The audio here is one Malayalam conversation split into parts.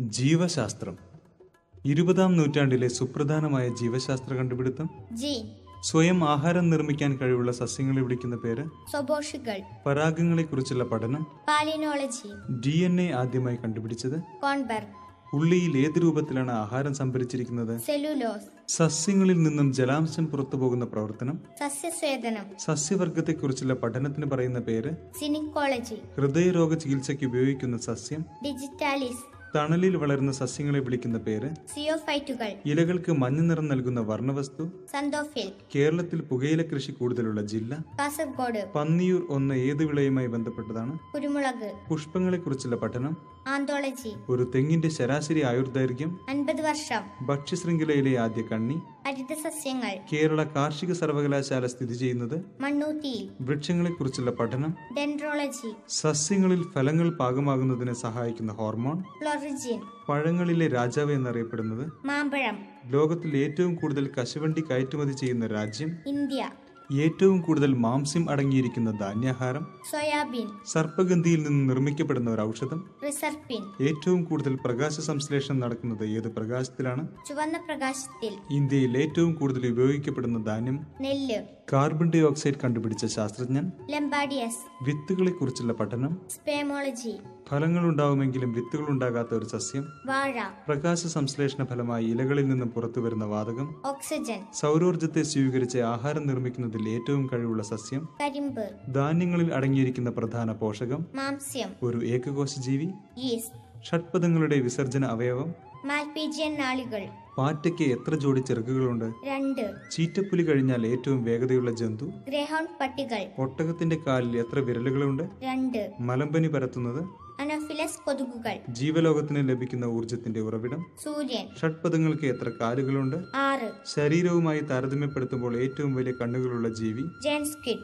ജീവശാസ്ത്രം. ഇരുപതാം നൂറ്റാണ്ടിലെ സുപ്രധാനമായ ജീവശാസ്ത്ര കണ്ടുപിടുത്തം? സ്വയം ആഹാരം നിർമ്മിക്കാൻ കഴിവുള്ള സസ്യങ്ങളെ വിളിക്കുന്ന പേര്? പരാഗങ്ങളെ കുറിച്ചുള്ള പഠനം? പാലിനോളജി. ഡി എൻ എ ആദ്യമായി കണ്ടുപിടിച്ചത്? കോൺബർഗ് ഉള്ളിയിൽ ഏത് രൂപത്തിലാണ് ആഹാരം സംഭരിച്ചിരിക്കുന്നത്? സസ്യങ്ങളിൽ നിന്നും ജലാംശം പുറത്തുപോകുന്ന പ്രവർത്തനം? സസ്യസ്വേദനം. സസ്യവർഗത്തെക്കുറിച്ചുള്ള പഠനത്തിന് പറയുന്ന പേര്? സിനിക്കോളജി ഹൃദയരോഗ ചികിത്സയ്ക്ക് ഉപയോഗിക്കുന്ന സസ്യം? ഡിജിറ്റാലിസ്. തണലിൽ വളരുന്ന സസ്യങ്ങളെ വിളിക്കുന്ന പേര് സിയോഫൈറ്റുകൾ. ഇലകൾക്ക് മഞ്ഞ നിറം നൽകുന്ന വർണവസ്തു സന്തോഫിൽ. കേരളത്തിൽ പുകയില കൃഷി കൂടുതലുള്ള ജില്ല കാസർഗോഡ്. പന്നിയൂർ ഒന്ന് ഏത് വിളയുമായി ബന്ധപ്പെട്ടതാണ്? കുരുമുളക്. പുഷ്പങ്ങളെ കുറിച്ചുള്ള പഠനം ആന്തോളജി. ഒരു തെങ്ങിന്റെ ശരാശരി ആയുർദൈർഘ്യം അൻപത് വർഷം. ഭക്ഷ്യശൃംഖലയിലെ ആദ്യ കണ്ണി ഹരിത സസ്യങ്ങൾ കേരള കാർഷിക സർവകലാശാല സ്ഥിതി ചെയ്യുന്നത്? മണ്ണൂത്തിയിൽ. വൃക്ഷങ്ങളെ കുറിച്ചുള്ള പഠനം? ഡെൻട്രോളജി സസ്യങ്ങളിൽ ഫലങ്ങൾ പാകമാകുന്നതിന് സഹായിക്കുന്ന ഹോർമോൺ? ഫ്ലോറിജിൻ. പഴങ്ങളിലെ രാജാവ് എന്നറിയപ്പെടുന്നത്? മാമ്പഴം. ലോകത്തിൽ ഏറ്റവും കൂടുതൽ കശുവണ്ടി കയറ്റുമതി ചെയ്യുന്ന രാജ്യം? ഇന്ത്യ. ഏറ്റവും കൂടുതൽ മാംസ്യം അടങ്ങിയിരിക്കുന്ന ധാന്യാഹാരം സോയാബീൻ. സർപ്പഗന്ധിയിൽ നിന്ന് നിർമ്മിക്കപ്പെടുന്ന ഒരു ഔഷധം. റിസർപ്പിൻ. ഏറ്റവും കൂടുതൽ പ്രകാശ സംശ്ലേഷണം നടക്കുന്നത് ഏത് പ്രകാശത്തിലാണ്? ചുവന്ന പ്രകാശത്തിൽ. ഇന്ത്യയിൽ ഏറ്റവും കൂടുതൽ ഉപയോഗിക്കപ്പെടുന്ന ധാന്യം? നെല്ല്. കാർബൺ ഡൈ ഓക്സൈഡ് കണ്ടുപിടിച്ച ശാസ്ത്രജ്ഞൻ? ലംബാഡിയസ്. വിത്തുകളെ കുറിച്ചുള്ള പഠനം? സ്പേമോളജി. ഫലങ്ങൾ ഉണ്ടാവുമെങ്കിലും വിത്തുകൾ ഉണ്ടാകാത്ത ഒരു സസ്യം വാഴ പ്രകാശ സംശ്ലേഷണ ഫലമായി ഇലകളിൽ നിന്നും പുറത്തു വരുന്ന വാതകം ഓക്സിജൻ സൗരോർജത്തെ സ്വീകരിച്ച് ആഹാരം നിർമ്മിക്കുന്നതിൽ ഏറ്റവും കഴിവുള്ള സസ്യം കരിമ്പ് ധാന്യങ്ങളിൽ അടങ്ങിയിരിക്കുന്ന പ്രധാന പോഷകം മാംസ്യം ഒരു ഏകകോശ ജീവി ഷഡ്പദങ്ങളുടെ വിസർജന അവയവം മാൽപീജിയൻ നാളികൾ പാറ്റയ്ക്ക് എത്ര ജോഡി ചിറകുകളുണ്ട്? രണ്ട് ചീറ്റപ്പുലി കഴിഞ്ഞാൽ ഏറ്റവും വേഗതയുള്ള ജന്തു ഗ്രഹൗണ്ട് പട്ടികൾ ഒട്ടകത്തിന്റെ കാലിൽ എത്ര വിരലുകളുണ്ട്? രണ്ട് മലമ്പനി പരത്തുന്നത് അനോഫിലസ് കൊതുകുകൾ. ജീവലോകത്തിന് ലഭിക്കുന്ന ഊർജത്തിന്റെ ഉറവിടം. സൂര്യൻ. ഷഡ്പദങ്ങൾക്ക് എത്ര കാലുകളുണ്ട്? ആറ്. ശരീരവുമായി താരതമ്യപ്പെടുത്തുമ്പോൾ ഏറ്റവും വലിയ കണ്ണുകളുള്ള ജീവി. ജെൻസ്കിഡ്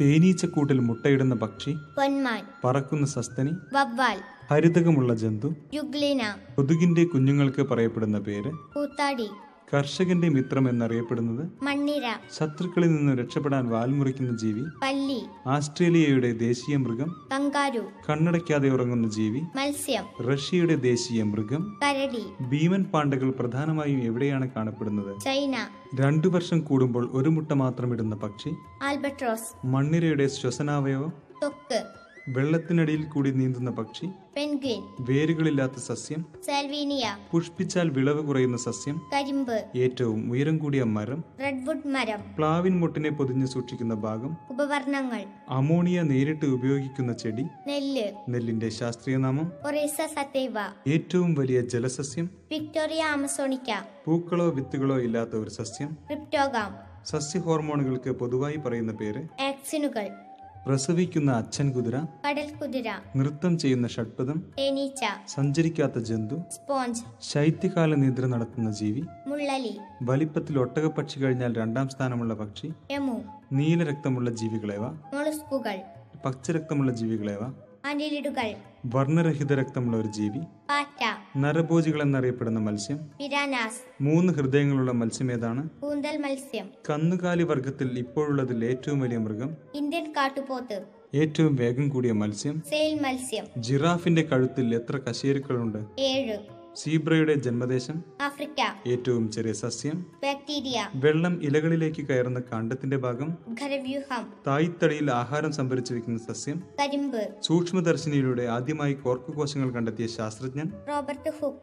തേനീച്ചക്കൂട്ടിൽ മുട്ടയിടുന്ന പക്ഷി. പൊന്മാൻ. പറക്കുന്ന സസ്തനി. വവ്വാൽ. ഹരിതകമുള്ള ജന്തു. യുഗ്ലിന. കൊതുകിന്റെ കുഞ്ഞുങ്ങൾക്ക് പറയപ്പെടുന്ന പേര്. കൂത്താടി കർഷകന്റെ മിത്രം എന്നറിയപ്പെടുന്നത് മണ്ണിര. ശത്രുക്കളിൽ നിന്ന് രക്ഷപ്പെടാൻ വാൽമുറിക്കുന്ന ജീവി. പല്ലി. ആസ്ട്രേലിയയുടെ ദേശീയ മൃഗം. കങ്കാരു കണ്ണടയ്ക്കാതെ ഉറങ്ങുന്ന ജീവി. മത്സ്യം. റഷ്യയുടെ ദേശീയ മൃഗം. കരടി. ഭീമൻ പാണ്ടകൾ പ്രധാനമായും എവിടെയാണ് കാണപ്പെടുന്നത്? ചൈന. രണ്ടു വർഷം കൂടുമ്പോൾ ഒരു മുട്ട മാത്രം ഇടുന്ന പക്ഷി. ആൽബട്രോസ്. മണ്ണിരയുടെ ശ്വസനാവയവം. തൊക്ക്. വെള്ളത്തിനടിയിൽ കൂടി നീന്തുന്ന പക്ഷി പെൻഗ്വിൻ വേരുകളില്ലാത്ത സസ്യം സാൽവീനിയ പുഷ്പിച്ചാൽ വിളവ് കുറയുന്ന സസ്യം കരിമ്പ് ഏറ്റവും ഉയരം കൂടിയ മരം റെഡ്വുഡ് മരം പ്ലാവിൻ മുട്ടിനെ പൊതിഞ്ഞു സൂക്ഷിക്കുന്ന ഭാഗം ഉപവർണങ്ങൾ അമോണിയ നേരിട്ട് ഉപയോഗിക്കുന്ന ചെടി നെല്ല് നെല്ലിന്റെ ശാസ്ത്രീയ നാമം ഒറീസ സത്തൈവ ഏറ്റവും വലിയ ജലസസ്യം വിക്ടോറിയ ആമസോണിക്ക പൂക്കളോ വിത്തുകളോ ഇല്ലാത്ത ഒരു സസ്യം ക്രിപ്റ്റോഗാം സസ്യ ഹോർമോണുകൾക്ക് പൊതുവായി പറയുന്ന പേര് ആക്സിനുകൾ. പ്രസവിക്കുന്ന അച്ഛൻ കുതിര കടൽ കുതിര നൃത്തം ചെയ്യുന്ന ഷഡ്പദം തേനീച്ച സഞ്ചരിക്കാത്ത ജന്തു സ്പോഞ്ച് ശൈത്യകാല നിദ്ര നടത്തുന്ന ജീവി മുള്ളലി വലിപ്പത്തിൽ ഒട്ടകപ്പക്ഷി കഴിഞ്ഞാൽ രണ്ടാം സ്ഥാനമുള്ള പക്ഷി നീലരക്തമുള്ള ജീവികളേവ പച്ച പച്ചരക്തമുള്ള ജീവികളേവ അനിലിടുകൾ വർണരഹിത രക്തമുള്ള ഒരു ജീവി. പാറ്റ. നരഭോജികൾ എന്നറിയപ്പെടുന്ന മത്സ്യം. പിരാനാസ്. മൂന്ന് ഹൃദയങ്ങളുള്ള മത്സ്യം ഏതാണ്? കൂന്തൽ മത്സ്യം. കന്നുകാലി വർഗത്തിൽ ഇപ്പോഴുള്ളതിൽ ഏറ്റവും വലിയ മൃഗം. ഇന്ത്യൻ കാട്ടുപോത്ത്. ഏറ്റവും വേഗം കൂടിയ മത്സ്യം. സെയിൽ മത്സ്യം. ജിറാഫിന്റെ കഴുത്തിൽ എത്ര കശേരുക്കളുണ്ട്? ഏഴ്. സീബ്രയുടെ ജന്മദേശം ആഫ്രിക്ക. ഏറ്റവും ചെറിയ സസ്യം ബാക്ടീരിയ. വെള്ളം ഇലകളിലേക്ക് കയറുന്ന കാണ്ഡത്തിന്റെ ഭാഗം ഖരവ്യൂഹം. തായ്തടിയിൽ ആഹാരം സംഭരിച്ചു വെക്കുന്ന സസ്യം കരിമ്പ്. സൂക്ഷ്മദർശിനിയിലൂടെ ആദ്യമായി കോർക്ക് കോശങ്ങൾ കണ്ടെത്തിയ ശാസ്ത്രജ്ഞൻ റോബർട്ട് ഹുക്ക്.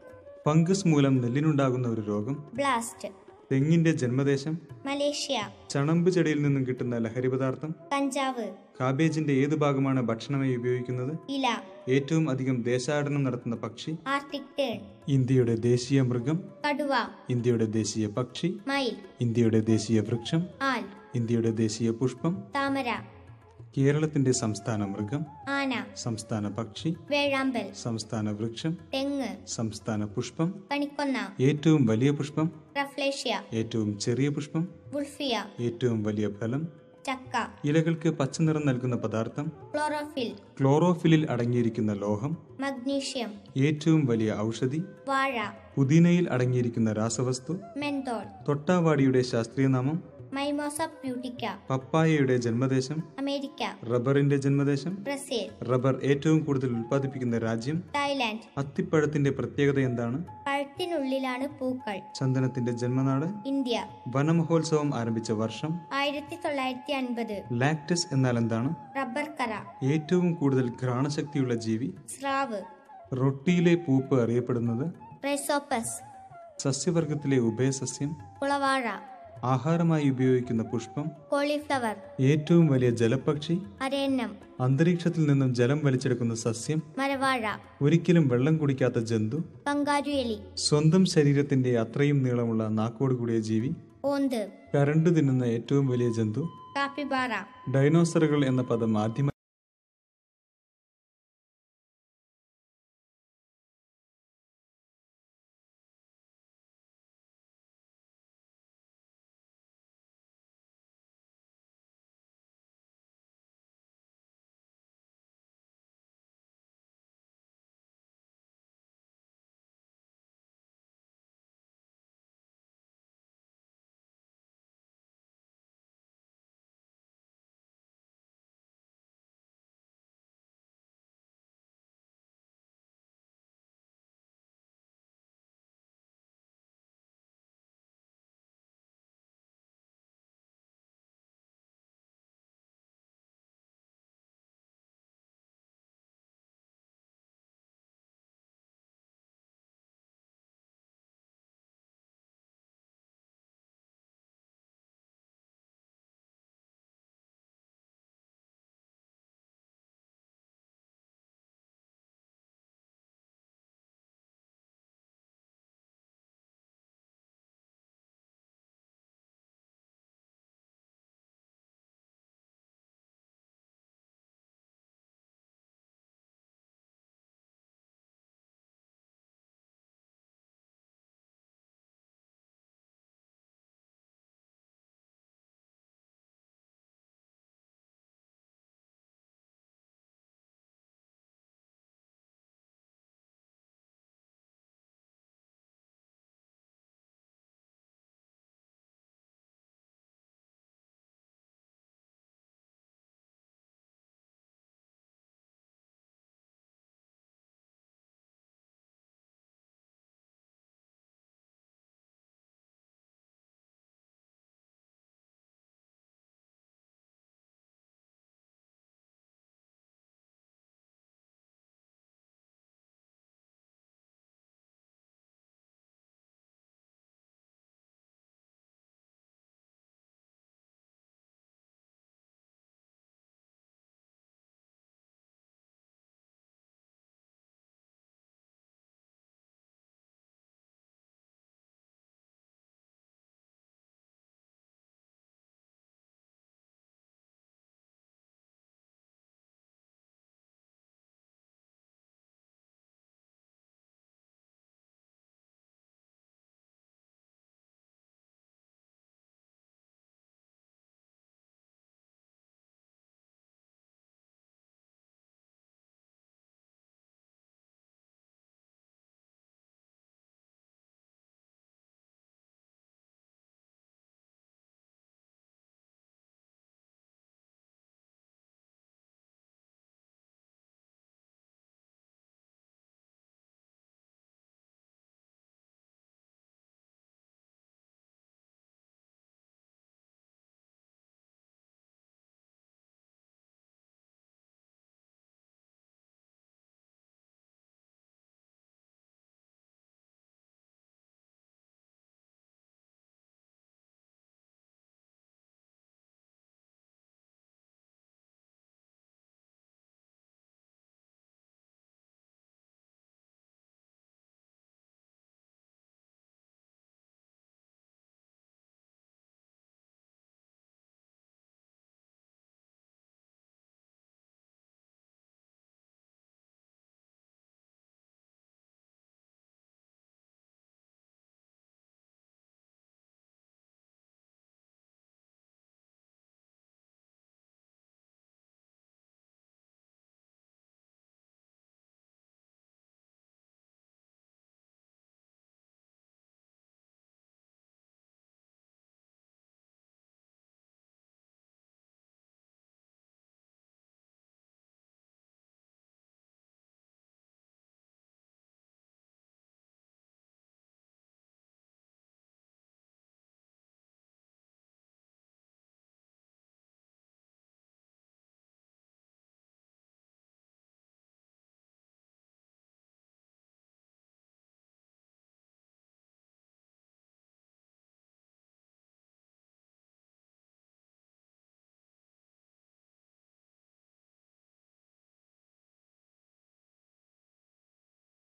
ഫംഗസ് മൂലം നെല്ലിനുണ്ടാകുന്ന ഒരു രോഗം ബ്ലാസ്റ്റ്. തെങ്ങിന്റെ ജന്മദേശം മലേഷ്യ. ചണമ്പ് ചെടിയിൽ നിന്നും കിട്ടുന്ന ലഹരി പദാർത്ഥം കഞ്ചാവ്. കാബേജിന്റെ ഏത് ഭാഗമാണ് ഭക്ഷണമായി ഉപയോഗിക്കുന്നത്? ഇല. ഏറ്റവും അധികം ദേശാടനം നടത്തുന്ന പക്ഷി? ആർട്ടിക് ഇന്ത്യയുടെ ദേശീയ മൃഗം? കടുവ. ഇന്ത്യയുടെ ദേശീയ പക്ഷി? മയിൽ. ഇന്ത്യയുടെ ദേശീയ വൃക്ഷം? ആൽ. ഇന്ത്യയുടെ ദേശീയ പുഷ്പം? താമര. കേരളത്തിന്റെ സംസ്ഥാന മൃഗം ആന സംസ്ഥാന പക്ഷി വേഴാമ്പൽ സംസ്ഥാന വൃക്ഷം തെങ്ങ് സംസ്ഥാന പുഷ്പം പണിക്കൊന്ന ഏറ്റവും വലിയ പുഷ്പം റഫ്ലേഷ്യ ഏറ്റവും ചെറിയ പുഷ്പം ബുൾഫിയ ഏറ്റവും വലിയ ഫലം ചക്ക ഇലകൾക്ക് പച്ചനിറം നൽകുന്ന പദാർത്ഥം ക്ലോറോഫിൽ ക്ലോറോഫിലിൽ അടങ്ങിയിരിക്കുന്ന ലോഹം മഗ്നീഷ്യം ഏറ്റവും വലിയ ഔഷധി വാഴ പുതിനയിൽ അടങ്ങിയിരിക്കുന്ന രാസവസ്തു മെന്തോൾ തൊട്ടാവാടിയുടെ ശാസ്ത്രീയ നാമം മൈമോസ പ്യൂട്ടിക്ക പപ്പായയുടെ ജന്മദേശം. അമേരിക്ക. റബ്ബറിന്റെ ജന്മദേശം. ബ്രസീൽ. റബ്ബർ ഏറ്റവും കൂടുതൽ ഉൽപ്പാദിപ്പിക്കുന്ന രാജ്യം. തായ്ലാന്റ്. അത്തിപ്പഴത്തിന്റെ പ്രത്യേകത എന്താണ്? പഴത്തിനുള്ളിലാണ് പൂക്കൾ. ചന്ദനത്തിന്റെ ജന്മനാട്. ഇന്ത്യ. വനമഹോത്സവം ആരംഭിച്ച വർഷം. ആയിരത്തി തൊള്ളായിരത്തി അൻപത് ലാക്ടസ് എന്നാൽ എന്താണ്? റബ്ബർ കറ. ഏറ്റവും കൂടുതൽ ഘ്രാണശക്തിയുള്ള ജീവി. സ്രാവ്. റൊട്ടിയിലെ പൂപ്പ് അറിയപ്പെടുന്നത്. സസ്യവർഗത്തിലെ ഉഭയസസ്യം. കുളവാഴ ആഹാരമായി ഉപയോഗിക്കുന്ന പുഷ്പം കോളിഫ്ലവർ ഏറ്റവും വലിയ ജലപക്ഷി അരയന്നം അന്തരീക്ഷത്തിൽ നിന്നും ജലം വലിച്ചെടുക്കുന്ന സസ്യം മരവാഴ ഒരിക്കലും വെള്ളം കുടിക്കാത്ത ജന്തു പങ്കാരുഎലി സ്വന്തം ശരീരത്തിന്റെ അത്രയും നീളമുള്ള നാക്കോട് കൂടിയ ജീവി ഓന്ത് കരണ്ടു തിന്നുന്ന ഏറ്റവും വലിയ ജന്തു കാപ്പിബാറ ഡൈനോസറുകൾ എന്ന പദം ആദ്യമായി